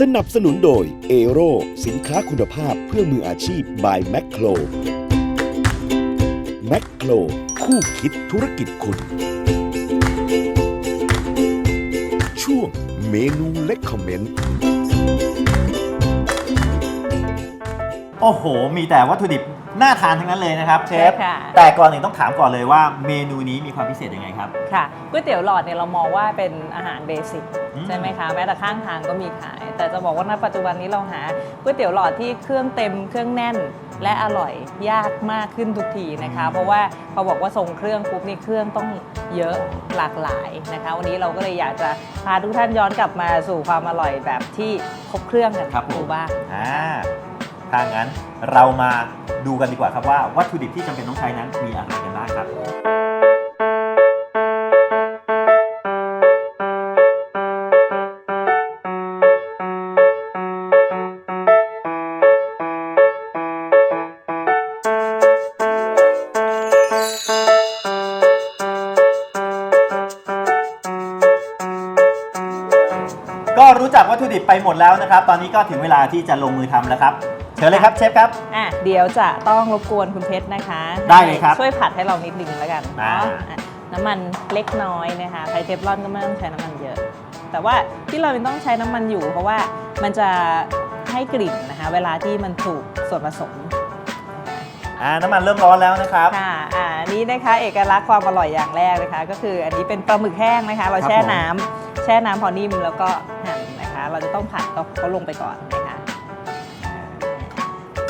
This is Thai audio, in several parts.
สนับสนุนโดยเอโรสินค้าคุณภาพเพื่อมืออาชีพ by แม c โครแม c โครคู่คิดธุรกิจคุณ ช่วงเมนูเล็กคอมเมนต์ โอ้โห มีแต่วัตถุดิบ น่าทานทั้งนั้นเลยนะครับเชฟ ใช่ค่ะ แต่ก่อนอื่นต้องถามก่อนเลยว่าเมนูนี้มีความพิเศษยังไงครับ ค่ะก๋วยเตี๋ยวหลอดเนี่ยเรามองว่าเป็นอาหารเบสิกอืม ใช่ไหมคะแม้แต่ข้างทางก็มีขาย แต่จะบอกว่าณปัจจุบันนี้เราหาก๋วยเตี๋ยวหลอดที่เครื่องเต็มเครื่องแน่น และอร่อยยากมากขึ้นทุกทีนะคะ เพราะว่าพอบอกว่าทรงเครื่องปุ๊บนี่เครื่องต้องเยอะหลากหลายนะคะ วันนี้เราก็เลยอยากจะพาทุกท่านย้อนกลับมาสู่ความอร่อยแบบที่ครบเครื่องกันครับผม ดูบ้าง อ่า ถ้างั้น เรามาดูกันดีกว่าครับว่าวัตถุดิบที่จำเป็นต้องใช้นั้นมีอะไรกันบ้างครับ ก็รู้จักวัตถุดิบไปหมดแล้วนะครับ ตอนนี้ก็ถึงเวลาที่จะลงมือทำแล้วครับ เชิญเลยครับเชฟครับ อะเดี๋ยวจะต้องรบกวนคุณเพชรนะคะได้เลยครับช่วยผัดให้เรานิดนึงแล้วกันอ่าเนาะอะน้ำมันเล็กน้อยนะคะไทเทฟลอนก็ไม่ต้องใช้น้ำมันเยอะ แต่ว่าที่เราต้องใช้น้ำมันอยู่ เพราะว่ามันจะให้กลิ่นนะคะ เวลาที่มันถูกส่วนผสม อ่าน้ำมันเริ่มร้อนแล้วนะครับ ค่ะอ่าอันนี้นะคะเอกลักษณ์ความอร่อยอย่างแรกนะคะ ก็คืออันนี้เป็นปลาหมึกแห้งนะคะ เราครับแช่ผม น้ำแช่น้ำพอนิ่มแล้วก็หั่นนะคะ เราจะต้องผัดเขาลงไปก่อนนะคะ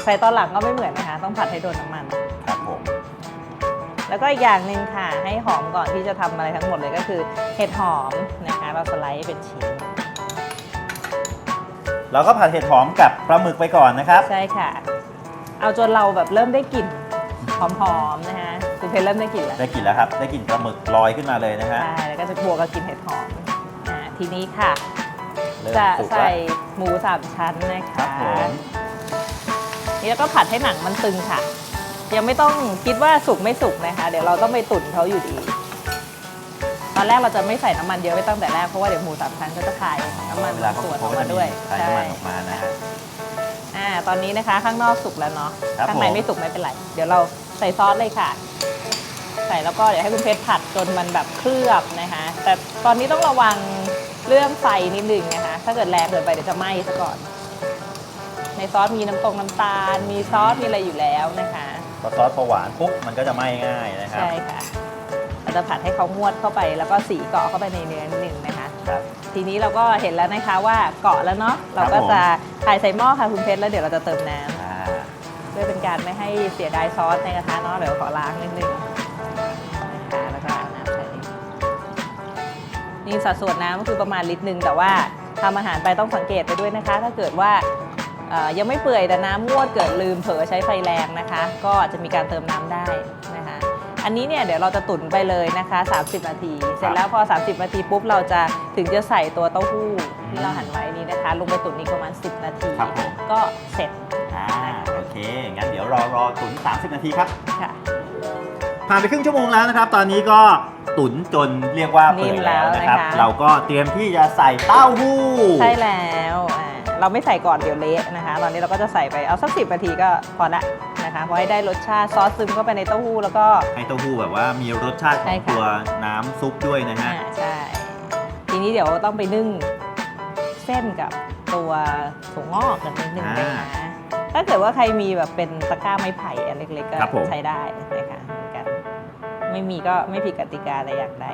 ใส่ตอนหลังก็ไม่เหมือนนะคะ ต้องผัดให้โดนน้ำมัน ครับผม แล้วก็อีกอย่างหนึ่งค่ะ ให้หอมก่อนที่จะทำอะไรทั้งหมดเลยก็คือ เห็ดหอมนะคะ เราสไลด์เป็นชิ้น เราก็ผัดเห็ดหอมกับปลาหมึกไปก่อนนะครับ ใช่ค่ะ เอาจนเราแบบเริ่มได้กลิ่นหอมๆนะคะคุณเพชรเริ่มได้กลิ่นแล้วได้กลิ่นแล้วครับ ได้กลิ่นปลาหมึกลอยขึ้นมาเลยนะฮะใช่แล้วก็จะบวกกับกลิ่นเห็ดหอมอ่าทีนี้ค่ะ เริ่มจะสุกใส่แล้วหมูสามชั้นนะครัคะ บผม นี่แล้วก็ผัดให้หนังมันตึงค่ะ ยังไม่ต้องคิดว่าสุกไม่สุกนะคะ เดี๋ยวเราต้องไปตุ๋นเขาอยู่ดี ตอนแรกเราจะไม่ใส่น้ำมันเยอะไว้ตั้งแต่แรกเพราะว่าเดี๋ยวหมูสามชั้นก็จะคายน้ำมันเวลาเขาส่วนอเขาอกก็มาจะด้วยคายน้ำมันออกมานะฮะอ่าตอนนี้นะคะข้างนอกสุกแล้วเนาะครับข้างในผมไม่สุกไม่เป็นไร เดี๋ยวเราใส่ซอสเลยค่ะ ใส่แล้วก็เดี๋ยวให้คุณเพชรผัดจนมันแบบเคลือบนะคะ แต่ตอนนี้ต้องระวังเรื่องไฟนิดนึงนะคะ ถ้าเกิดแรงเกินไปเดี๋ยวจะไหม้ซะก่อนใน ซอสมีน้ำตรงน้ำตาล มีซอสมีอะไรอยู่แล้วนะคะพอซอสพอหวานปุ๊บมันก็จะไหม้ง่ายนะครับ ใช่ค่ะเราจะผัดให้เขางวดเข้าไป แล้วก็สีเกาะเข้าไปในเนื้อนิดนึงนะคะ ครับ ทีนี้เราก็เห็นแล้วนะคะว่าเกาะแล้วเนาะเราก็ผมจะถ่ายใส่หม้อค่ะคุณเพชรแล้วเดี๋ยวเราจะเติมน้ำอ่าเพื่อเป็นการไม่ให้เสียดายซอสในกระทะเนาะเดี๋ยวขอล้างนิดนึงนะคะแล้วก็เอาน้ำใส่นี่สัดส่วนน้ำก็คือประมาณลิตรหนึ่งแต่ว่าทำอาหารไปต้องสังเกตไปด้วยนะคะ ถ้าเกิดว่าเอ่อ ยังไม่เปื่อยแต่น้ำงวดเกิดลืมเผลอใช้ไฟแรงนะคะ ก็จะมีการเติมน้ำได้นะคะ อันนี้เนี่ยเดี๋ยวเราจะตุ๋นไปเลยนะคะ 30 นาที เสร็จแล้วพอ 30 นาทีปุ๊บเราจะถึงจะใส่ตัวเต้าหู้ที่เราหั่นไว้นี้นะคะ ลงไปตุ๋นอีกประมาณ 10 นาที ครับผม ก็เสร็จอ่าโอเค งั้นเดี๋ยวรอรอตุ๋น30 นาทีครับ ค่ะ ผ่านไปครึ่งชั่วโมงแล้วนะครับ ตอนนี้ก็ตุ๋นจนเรียกว่าเปื่อยแล้วนะครับ นิ่มแล้วนะคะ เราก็เตรียมที่จะใส่เต้าหู้ ใช่แล้วอ่า เราไม่ใส่ก่อนเดี๋ยวเละนะคะ ตอนนี้เราก็จะใส่ไปเอาสักสินาทีก็พอละนะคะเพราะให้ได้รสชาติซอสซึมเข้าไปในเต้าหู้แล้วก็ ให้เต้าหู้แบบว่ามีรสชาติขใช่องค่ะ ตัวน้ำซุปด้วยนะฮะ อ่าใช่ ทีนี้เดี๋ยวต้องไปนึ่งเส้นกับตัวถั่วงอกกันนิดนึงนะคะถ้าเกิดว่าใครมีแบบเป็นตะกร้าไม้ไผ่อันเล็กๆก็ครับผม ใช้ได้นะคะเหมือนกันไม่มีก็ไม่ผิดกติกาแต่อย่างใด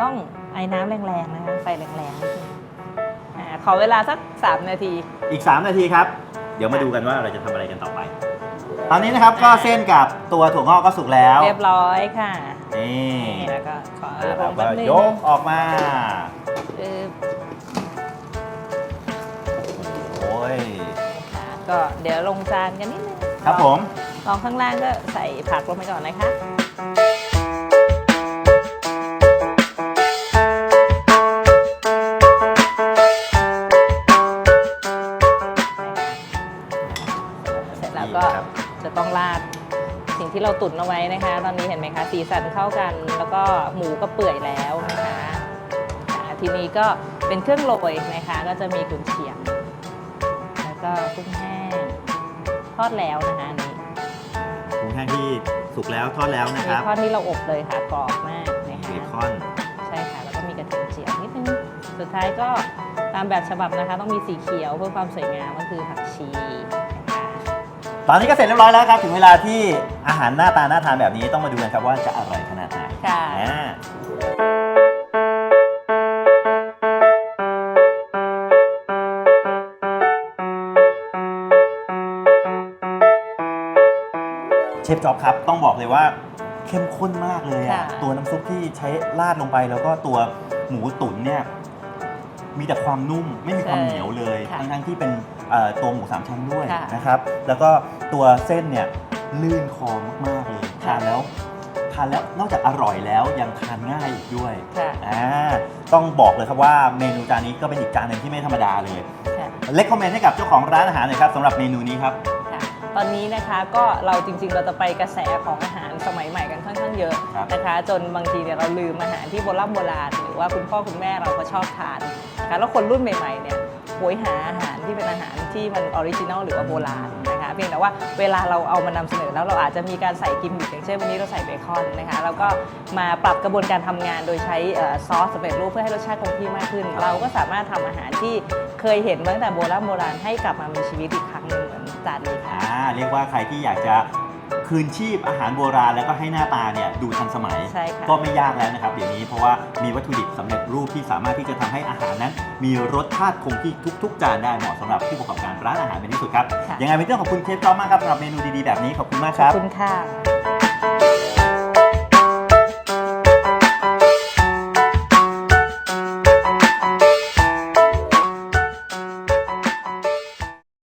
ต้องไอ้น้ำแรงๆนะคะไฟแรงๆนิดนึงอ่า ขอเวลาสัก 3 นาที อีก 3 นาทีครับ เดี๋ยวมาดูกันว่าเราจะทำอะไรกันต่อไป ตอนนี้นะครับก็เส้นกับตัวถั่วงอกก็สุกแล้ว เรียบร้อยค่ะ นี่นี่แล้วก็ขอแล้วลเรางก็แป๊บนึงยกออกมา ปึ๊บโอ้ย ค่ะก็เดี๋ยวลงจานกันนิดนึงครับผม ลองข้างล่างก็ใส่ผักลงไปก่อนนะคะ จะต้องราดสิ่งที่เราตุ๋นเอาไว้นะคะ ตอนนี้เห็นไหมคะ สีสันเข้ากัน แล้วก็หมูก็เปื่อยแล้วนะคะอ่าทีนี้ก็เป็นเครื่องโรยนะคะ ก็จะมีกุนเชียง แล้วก็กุ้งแห้งทอดแล้วนะคะอันนี้กุ้งแห้งที่สุกแล้วทอดแล้วนะเบครับคอนที่เราอบเลยค่ะกรอบมากนะเบคะคอนใช่ค่ะ แล้วก็มีกระเทียมเจียวนิดนึง สุดท้ายก็ตามแบบฉบับนะคะ ต้องมีสีเขียวเพื่อความสวยงามก็คือผักชีนะคะ ตอนนี้ก็เสร็จเรียบร้อยแล้วครับ ถึงเวลาที่อาหารหน้าตาน่าทานแบบนี้ต้องมาดูกันครับว่าจะอร่อยขนาดไหนค่ะ อ่าเชฟจ๊อบครับ ต้องบอกเลยว่าเข้มข้นมากเลยอะค่ะ ตัวน้ำซุปที่ใช้ราดลงไปแล้วก็ตัวหมูตุ๋นเนี่ย มีแต่ความนุ่มไม่มีความเหนียวเลย ค่ะทั้งๆที่เป็นเอ่อตัวหมูสามชั้นด้วยค่ะนะครับ แล้วก็ตัวเส้นเนี่ยลื่นคอมากๆเลยทานแล้วทานแล้วนอกจากอร่อยแล้วยังทานง่ายอีกด้วยค่ะ อ่าต้องบอกเลยครับว่าเมนูจานนี้ก็เป็นอีกจานหนึ่งที่ไม่ธรรมดาเลย ค่ะ เล็กคอมเมนต์ให้กับเจ้าของร้านอาหารหน่อยครับสำหรับเมนูนี้ครับค่ะ ตอนนี้นะคะก็เราจริงๆ เราจะไปกระแสของอาหารสมัยใหม่กันค่อนข้างเยอะครับนะคะ จนบางทีเนี่ยเราลืมอาหารที่โบราณโบราณหรือว่าคุณพ่อคุณแม่เราก็ชอบทานนะคะแล้วคนรุ่นใหม่ๆเนี่ยโหยหาอาหารที่เป็นอาหารที่มันออริจินอลหรือว่าโบราณนะคะเพียงแต่ว่าเวลาเราเอามานำเสนอแล้วเราอาจจะมีการใส่กิมมิคอย่างเช่นวันนี้เราใส่เบคอนนะคะแล้วก็มาปรับกระบวนการทำงานโดยใช้เอ่อซอสสำเร็จรูปเพื่อให้รสชาติคงที่มากขึ้น เราก็สามารถทำอาหารที่เคยเห็นมาตั้งแต่โบราณโบราณให้กลับมามีชีวิตอีกครั้งหนึ่งเหมือน จานนี้ค่ะ อ่าเรียกว่าใครที่อยากจะคืนชีพอาหารโบราณแล้วก็ให้หน้าตาเนี่ยดูทันสมัย ใช่ค่ะ ก็ไม่ยากแล้วนะครับเดี๋ยวนี้เพราะว่ามีวัตถุดิบสำเร็จรูปที่สามารถที่จะทำให้อาหารนั้น มีรสชาติคงที่ทุกๆ จานได้เหมาะสำหรับผู้ประกอบการร้านอาหารเป็นที่สุดครับค่ะ ยังไงเป็นเรื่องขอบคุณเชฟจอมมากครับสำหรับเมนูดีๆแบบนี้ขอบคุณมากคขอรับบคุณค่ะ